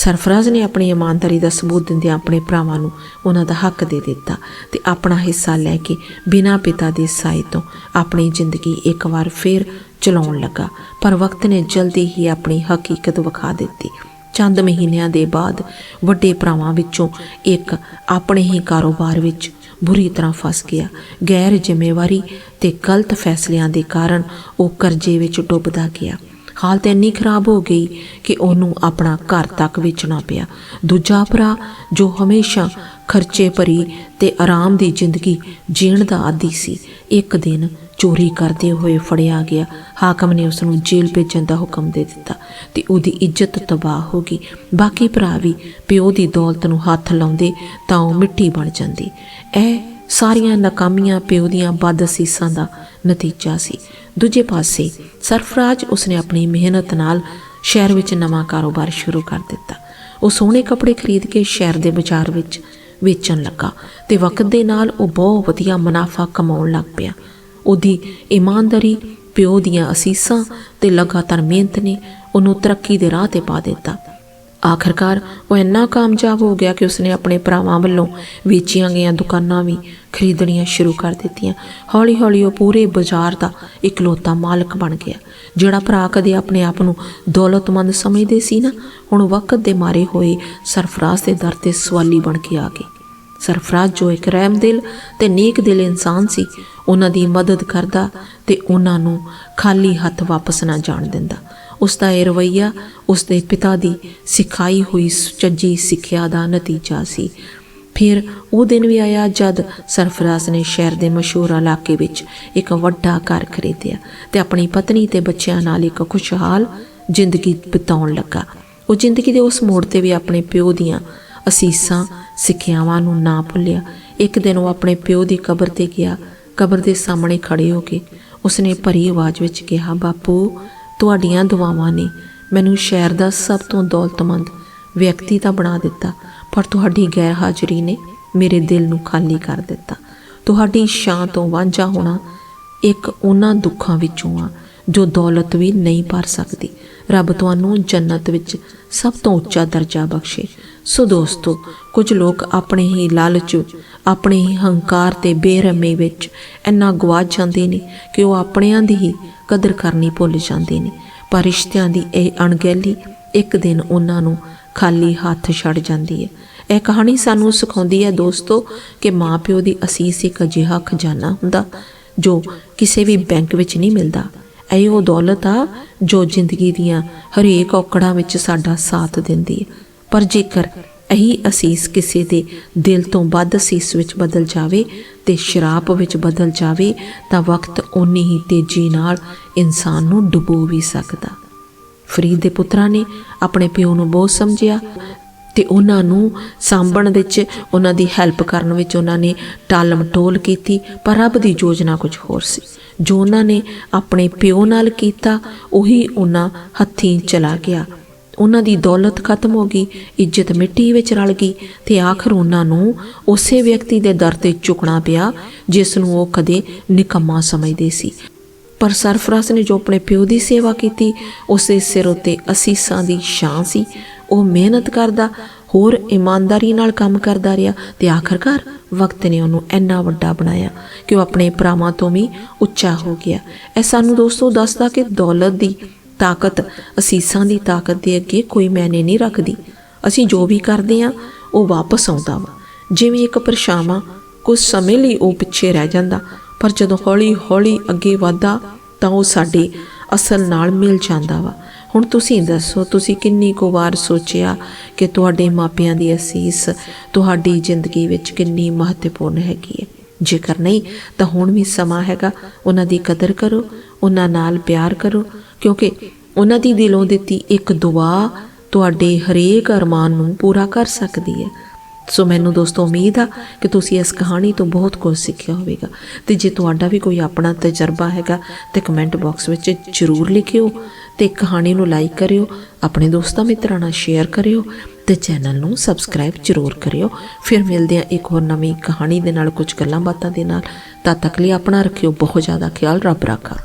ਸਰਫਰਾਜ਼ ਨੇ ਆਪਣੀ ਇਮਾਨਦਾਰੀ ਦਾ ਸਬੂਤ ਦਿੰਦਿਆਂ ਆਪਣੇ ਭਰਾਵਾਂ ਨੂੰ ਉਹਨਾਂ ਦਾ ਹੱਕ ਦੇ ਦਿੱਤਾ ਤੇ ਆਪਣਾ ਹਿੱਸਾ ਲੈ ਕੇ ਬਿਨਾਂ ਪਿਤਾ ਦੇ ਸਾਏ ਤੋਂ ਆਪਣੀ ਜ਼ਿੰਦਗੀ ਇੱਕ ਵਾਰ ਫੇਰ ਚਲਾਉਣ ਲੱਗਾ। ਪਰ ਵਕਤ ਨੇ ਜਲਦੀ ਹੀ ਆਪਣੀ ਹਕੀਕਤ ਵਿਖਾ ਦਿੱਤੀ। ਚੰਦ ਮਹੀਨਿਆਂ ਦੇ ਬਾਅਦ ਵੱਡੇ ਭਰਾਵਾਂ ਵਿੱਚੋਂ ਇੱਕ ਆਪਣੇ ਹੀ ਕਾਰੋਬਾਰ ਵਿੱਚ ਬੁਰੀ ਤਰ੍ਹਾਂ ਫਸ ਗਿਆ। ਗੈਰ ਜ਼ਿੰਮੇਵਾਰੀ ਤੇ ਗਲਤ ਫੈਸਲਿਆਂ ਦੇ ਕਾਰਨ ਉਹ ਕਰਜ਼ੇ ਵਿੱਚ ਡੁੱਬਦਾ ਗਿਆ। ਹਾਲਤ ਇੰਨੀ ਖਰਾਬ ਹੋ ਗਈ ਕਿ ਉਹਨੂੰ ਆਪਣਾ ਘਰ ਤੱਕ ਵੇਚਣਾ ਪਿਆ। ਦੂਜਾ ਭਰਾ, ਜੋ ਹਮੇਸ਼ਾ ਖਰਚੇ ਭਰੀ ਤੇ ਆਰਾਮ ਦੀ ਜ਼ਿੰਦਗੀ ਜੀਣ ਦਾ ਆਦੀ ਸੀ, ਇੱਕ ਦਿਨ ਚੋਰੀ ਕਰਦੇ ਹੋਏ ਫੜਿਆ ਗਿਆ। ਹਾਕਮ ਨੇ ਉਸ ਨੂੰ ਜੇਲ੍ਹ ਭੇਜਣ ਦਾ ਹੁਕਮ ਦੇ ਦਿੱਤਾ ਤੇ ਉਹਦੀ ਇੱਜ਼ਤ ਤਬਾਹ ਹੋ ਗਈ। ਬਾਕੀ ਭਰਾ ਵੀ ਪਿਓ ਦੀ ਦੌਲਤ ਨੂੰ ਹੱਥ ਲਾਉਂਦੇ ਤਾਂ ਉਹ ਮਿੱਟੀ ਬਣ ਜਾਂਦੀ। ਇਹ ਸਾਰੀਆਂ ਨਾਕਾਮੀਆਂ ਪਿਓ ਦੀਆਂ ਬਦਅਸੀਸਾਂ ਦਾ ਨਤੀਜਾ ਸੀ। ਦੂਜੇ ਪਾਸੇ ਸਰਫਰਾਜ ਉਸਨੇ ਆਪਣੀ ਮਿਹਨਤ ਨਾਲ ਸ਼ਹਿਰ ਵਿੱਚ ਨਵਾਂ ਕਾਰੋਬਾਰ ਸ਼ੁਰੂ ਕਰ ਦਿੱਤਾ। ਉਹ ਸੋਹਣੇ ਕੱਪੜੇ ਖਰੀਦ ਕੇ ਸ਼ਹਿਰ ਦੇ ਬਾਜ਼ਾਰ ਵਿੱਚ ਵੇਚਣ ਲੱਗਾ ਤੇ ਵਕਤ ਦੇ ਨਾਲ ਉਹ ਬਹੁਤ ਵਧੀਆ ਮੁਨਾਫਾ ਕਮਾਉਣ ਲੱਗ ਪਿਆ। ਉਹਦੀ ਇਮਾਨਦਾਰੀ ਪਿਓ ਦੀਆਂ ਅਸੀਸਾਂ ਤੇ ਲਗਾਤਾਰ ਮਿਹਨਤ ਨੇ ਉਹਨੂੰ ਤਰੱਕੀ ਦੇ ਰਾਹ ਤੇ ਪਾ ਦਿੱਤਾ। ਆਖਰਕਾਰ ਉਹ ਇੰਨਾ ਕਾਮਯਾਬ ਹੋ ਗਿਆ ਕਿ ਉਸਨੇ ਆਪਣੇ ਭਰਾਵਾਂ ਵੱਲੋਂ ਵੇਚੀਆਂ ਗਈਆਂ ਦੁਕਾਨਾਂ ਵੀ ਖਰੀਦਣੀਆਂ ਸ਼ੁਰੂ ਕਰ ਦਿੱਤੀਆਂ। ਹੌਲੀ-ਹੌਲੀ ਉਹ ਪੂਰੇ ਬਾਜ਼ਾਰ ਦਾ ਇਕਲੌਤਾ ਮਾਲਕ ਬਣ ਗਿਆ, ਜਿਹੜਾ ਭਰਾ ਕਦੇ ਆਪਣੇ ਆਪ ਨੂੰ ਦੌਲਤਮੰਦ ਸਮਝਦੇ ਸੀ ਨਾ, ਹੁਣ ਵਕਤ ਦੇ ਮਾਰੇ ਹੋਏ ਸਰਫਰਾਜ਼ ਦੇ ਦਰ ਤੇ ਸਵਾਲੀ ਬਣ ਕੇ ਆ ਗਏ। ਸਰਫਰਾਜ਼ ਜੋ ਇੱਕ ਰਹਿਮਦਿਲ ਤੇ ਨੇਕ ਦਿਲ ਇਨਸਾਨ ਸੀ, ਉਹਨਾਂ ਦੀ ਮਦਦ ਕਰਦਾ ਤੇ ਉਹਨਾਂ ਨੂੰ ਖਾਲੀ ਹੱਥ ਵਾਪਸ ਨਾ ਜਾਣ ਦਿੰਦਾ। ਉਸ ਦਾ ਇਹ ਰਵਈਆ ਉਸ ਦੇ ਪਿਤਾ ਦੀ ਸਿਖਾਈ ਹੋਈ ਸੁਚੱਜੀ ਸਿੱਖਿਆ ਦਾ ਨਤੀਜਾ ਸੀ। ਫਿਰ ਉਹ ਦਿਨ ਵੀ ਆਇਆ ਜਦ ਸਰਫਰਾਜ਼ ਨੇ ਸ਼ਹਿਰ ਦੇ ਮਸ਼ਹੂਰ ਇਲਾਕੇ ਵਿੱਚ ਇੱਕ ਵੱਡਾ ਘਰ ਖਰੀਦਿਆ ਤੇ ਆਪਣੀ ਪਤਨੀ ਤੇ ਬੱਚਿਆਂ ਨਾਲ ਇੱਕ ਖੁਸ਼ਹਾਲ ਜ਼ਿੰਦਗੀ ਬਿਤਾਉਣ ਲੱਗਾ। ਉਹ ਜ਼ਿੰਦਗੀ ਦੇ ਉਸ ਮੋੜ ਤੇ ਵੀ ਆਪਣੇ ਪਿਓ ਦੀਆਂ ਅਸੀਸਾਂ, ਸਿੱਖਿਆਵਾਂ ਨੂੰ ਨਾ ਭੁੱਲਿਆ। ਇੱਕ ਦਿਨ ਉਹ ਆਪਣੇ ਪਿਓ ਦੀ ਕਬਰ ਤੇ ਗਿਆ। ਕਬਰ ਦੇ ਸਾਹਮਣੇ ਖੜੇ ਹੋ ਕੇ ਉਸਨੇ ਭਰੀ ਆਵਾਜ਼ ਵਿੱਚ ਕਿਹਾ, ਬਾਪੂ ਤੁਹਾਡੀਆਂ ਦੁਆਵਾਂ ਨੇ ਮੈਨੂੰ ਸ਼ਹਿਰ ਦਾ ਸਭ ਤੋਂ ਦੌਲਤਮੰਦ ਵਿਅਕਤੀ ਤਾਂ ਬਣਾ ਦਿੱਤਾ, ਪਰ ਤੁਹਾਡੀ ਗੈਰ ਹਾਜ਼ਰੀ ਨੇ ਮੇਰੇ ਦਿਲ ਨੂੰ ਖਾਲੀ ਕਰ ਦਿੱਤਾ। ਤੁਹਾਡੀ ਛਾਂ ਤੋਂ ਵਾਂਝਾ ਹੋਣਾ ਇੱਕ ਉਹਨਾਂ ਦੁੱਖਾਂ ਵਿੱਚੋਂ ਆ, ਜੋ ਦੌਲਤ ਵੀ ਨਹੀਂ ਭਰ ਸਕਦੀ। ਰੱਬ ਤੁਹਾਨੂੰ ਜੰਨਤ ਵਿੱਚ ਸਭ ਤੋਂ ਉੱਚਾ ਦਰਜਾ ਬਖਸ਼ੇ। ਸੋ ਦੋਸਤੋ, ਕੁਝ ਲੋਕ ਆਪਣੇ ਹੀ ਲਾਲਚ ਆਪਣੇ ਹੀ ਹੰਕਾਰ ਤੇ ਬੇਰਹਿਮੀ ਵਿੱਚ ਇੰਨਾ ਗਵਾਚ ਜਾਂਦੇ ਨੇ ਕਿ ਉਹ ਆਪਣਿਆਂ ਦੀ ਹੀ ਕਦਰ ਕਰਨੀ ਭੁੱਲ ਜਾਂਦੇ ਨੇ। ਪਰ ਰਿਸ਼ਤਿਆਂ ਦੀ ਇਹ ਅਣਗਹਿਲੀ ਇੱਕ ਦਿਨ ਉਹਨਾਂ ਨੂੰ ਖਾਲੀ ਹੱਥ ਛੱਡ ਜਾਂਦੀ ਹੈ ਇਹ ਕਹਾਣੀ ਸਾਨੂੰ ਸਿਖਾਉਂਦੀ ਹੈ ਦੋਸਤੋ ਕਿ ਮਾਪਿਓ ਦੀ ਅਸੀਸ ਇੱਕ ਅਜਿਹਾ ਖਜ਼ਾਨਾ ਹੁੰਦਾ ਜੋ ਕਿਸੇ ਵੀ ਬੈਂਕ ਵਿੱਚ ਨਹੀਂ ਮਿਲਦਾ। ਇਹ ਉਹ ਦੌਲਤ ਆ ਜੋ ਜ਼ਿੰਦਗੀ ਦੀਆਂ ਹਰੇਕ ਔਕੜਾਂ ਵਿੱਚ ਸਾਡਾ ਸਾਥ ਦਿੰਦੀ ਹੈ ਪਰ ਜੇਕਰ ਇਹੀ ਅਸੀਸ ਕਿਸੇ ਦੇ ਦਿਲ ਤੋਂ ਵੱਧ ਅਸੀਸ ਵਿੱਚ ਬਦਲ ਜਾਵੇ ਤੇ ਸ਼ਰਾਪ ਵਿੱਚ ਬਦਲ ਜਾਵੇ, ਤਾਂ ਵਕਤ ਓਨੀ ਹੀ ਤੇਜ਼ੀ ਨਾਲ ਇਨਸਾਨ ਨੂੰ ਡੁਬੋ ਵੀ ਸਕਦਾ। ਫਰੀਦ ਦੇ ਪੁੱਤਰਾਂ ਨੇ ਆਪਣੇ ਪਿਓ ਨੂੰ ਬਹੁਤ ਸਮਝਿਆ ਤੇ ਉਹਨਾਂ ਨੂੰ ਸਾਂਭਣ ਵਿੱਚ, ਉਹਨਾਂ ਦੀ ਹੈਲਪ ਕਰਨ ਵਿੱਚ ਉਹਨਾਂ ਨੇ ਟਾਲਮਟੋਲ ਕੀਤੀ, ਪਰ ਰੱਬ ਦੀ ਯੋਜਨਾ ਕੁਝ ਹੋਰ ਸੀ। ਜੋ ਉਹਨਾਂ ਨੇ ਆਪਣੇ ਪਿਓ ਨਾਲ ਕੀਤਾ, ਉਹੀ ਉਹਨਾਂ ਹੱਥੀਂ ਚਲਾ ਗਿਆ। ਉਹਨਾਂ ਦੀ ਦੌਲਤ ਖਤਮ ਹੋ ਗਈ, ਇੱਜ਼ਤ ਮਿੱਟੀ ਵਿੱਚ ਰਲ ਗਈ ਤੇ ਆਖਰ ਉਹਨਾਂ ਨੂੰ ਉਸੇ ਵਿਅਕਤੀ ਦੇ ਦਰ ਤੇ ਝੁਕਣਾ ਪਿਆ, ਜਿਸ ਨੂੰ ਉਹ ਕਦੇ ਨਿਕੰਮਾ ਸਮਝਦੇ ਸੀ। ਪਰ ਸਰਫਰਾਸ ਨੇ ਜੋ ਆਪਣੇ ਪਿਓ ਦੀ ਸੇਵਾ ਕੀਤੀ, ਉਸ ਦੇ ਸਿਰ ਉਤੇ ਅਸੀਸਾਂ ਦੀ ਛਾਂ ਸੀ। ਉਹ ਮਿਹਨਤ ਕਰਦਾ, ਹੋਰ ਇਮਾਨਦਾਰੀ ਨਾਲ ਕੰਮ ਕਰਦਾ ਰਿਹਾ ਤੇ ਆਖਰਕਾਰ ਵਕਤ ਨੇ ਉਹਨੂੰ ਇੰਨਾ ਵੱਡਾ ਬਣਾਇਆ ਕਿ ਉਹ ਆਪਣੇ ਭਰਾਵਾਂ ਤੋਂ ਵੀ ਉੱਚਾ ਹੋ ਗਿਆ। ਇਹ ਸਾਨੂੰ ਦੋਸਤੋ ਦੱਸਦਾ ਕਿ ਦੌਲਤ ਦੀ ਤਾਕਤ, ਅਸੀਸਾਂ ਦੀ ਤਾਕਤ ਦੇ ਅੱਗੇ ਕੋਈ ਮੈਨੇ ਨਹੀਂ ਰੱਖਦੀ। ਅਸੀਂ ਜੋ ਵੀ ਕਰਦੇ ਆ ਉਹ ਵਾਪਸ ਆਉਂਦਾ ਵਾ। ਜਿਵੇਂ ਇੱਕ ਪਰਛਾਵਾਂ ਕੁਝ ਸਮੇਂ ਲਈ ਉਹ ਪਿੱਛੇ ਰਹਿ ਜਾਂਦਾ, ਪਰ ਜਦੋਂ ਹੌਲੀ ਹੌਲੀ ਅੱਗੇ ਵਧਦਾ, ਤਾਂ ਉਹ ਸਾਡੇ ਅਸਲ ਨਾਲ ਮਿਲ ਜਾਂਦਾ ਵਾ। ਹੁਣ ਤੁਸੀਂ ਦੱਸੋ, ਤੁਸੀਂ ਕਿੰਨੀ ਕੁ ਵਾਰ ਸੋਚਿਆ ਕਿ ਤੁਹਾਡੇ ਮਾਪਿਆਂ ਦੀ ਅਸੀਸ ਤੁਹਾਡੀ ਜ਼ਿੰਦਗੀ ਵਿੱਚ ਕਿੰਨੀ ਮਹੱਤਵਪੂਰਨ ਹੈਗੀ ਹੈ? ਜੇਕਰ ਨਹੀਂ, ਤਾਂ ਹੁਣ ਵੀ ਸਮਾਂ ਹੈਗਾ। ਉਹਨਾਂ ਦੀ ਕਦਰ ਕਰੋ, ਉਹਨਾਂ ਨਾਲ ਪਿਆਰ ਕਰੋ ਕਿਉਂਕਿ ਉਹਨਾਂ ਦੀ ਦਿਲੋਂ ਦਿੱਤੀ ਇੱਕ ਦੁਆ ਤੁਹਾਡੇ ਹਰੇਕ ਅਰਮਾਨ ਨੂੰ ਪੂਰਾ ਕਰ ਸਕਦੀ ਹੈ। ਸੋ ਮੈਨੂੰ ਦੋਸਤੋ, ਉਮੀਦ ਆ ਕਿ ਤੁਸੀਂ ਇਸ ਕਹਾਣੀ ਤੋਂ ਬਹੁਤ ਕੁਝ ਸਿੱਖਿਆ ਹੋਵੇਗਾ। ਤੇ ਜੇ ਤੁਹਾਡਾ ਵੀ ਕੋਈ ਆਪਣਾ ਤਜਰਬਾ ਹੈਗਾ ਤੇ ਕਮੈਂਟ ਬਾਕਸ ਵਿੱਚ ਜਰੂਰ ਲਿਖਿਓ ਤੇ ਕਹਾਣੀ ਨੂੰ ਲਾਈਕ ਕਰਿਓ, ਆਪਣੇ ਦੋਸਤਾਂ ਮਿੱਤਰਾਂ ਨਾਲ ਸ਼ੇਅਰ ਕਰਿਓ ਤੇ ਚੈਨਲ ਨੂੰ ਸਬਸਕ੍ਰਾਈਬ ਜਰੂਰ ਕਰਿਓ। ਫਿਰ ਮਿਲਦੇ ਆ ਇੱਕ ਹੋਰ ਨਵੀਂ ਕਹਾਣੀ ਦੇ ਨਾਲ, ਕੁਝ ਗੱਲਾਂ ਬਾਤਾਂ ਦੇ ਨਾਲ। ਤਦ ਤੱਕ ਲਈ ਆਪਣਾ ਰੱਖਿਓ, ਬਹੁਤ ਜ਼ਿਆਦਾ ਖਿਆਲ, ਰੱਬ ਰੱਖਾ।